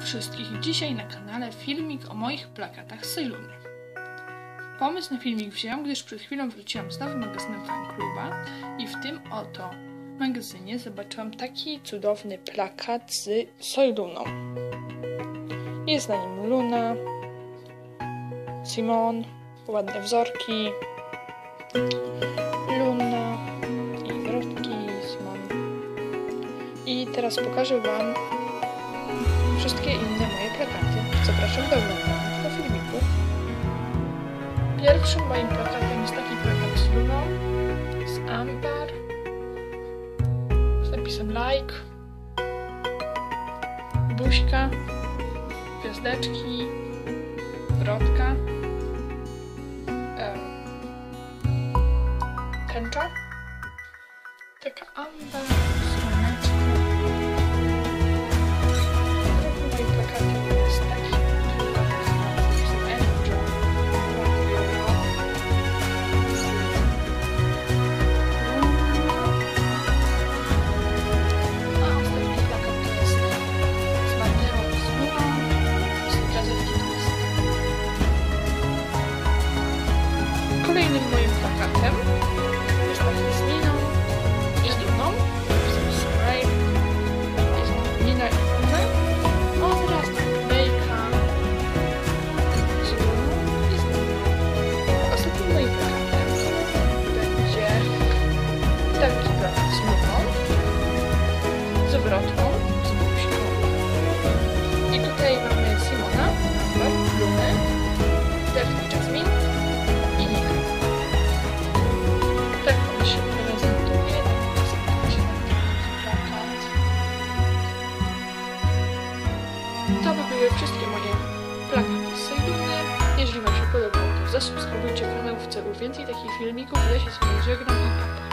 wszystkich. Dzisiaj na kanale filmik o moich plakatach Sejluny. Pomysł na filmik wziąłem, gdyż przed chwilą wróciłam z nowym magazynem Fankluba i w tym oto magazynie zobaczyłam taki cudowny plakat z Sojluną. Jest na nim Luna, Simon, ładne wzorki, Luna i wrotki Simon. I teraz pokażę Wam wszystkie inne moje plakaty. Zapraszam do oglądania tego filmiku. Pierwszym moim plakatem jest taki plakat z Luną, z Ambar, z napisem like, buźka, gwiazdeczki, wrotka, tęcza, taka amber, Kolejnym moim plakatem były wszystkie moje plakaty z Sejduny. Jeżeli Wam się podobało, to zasubskrybujcie kanał w celu więcej takich filmików. Ja się z Wami żegnam pa.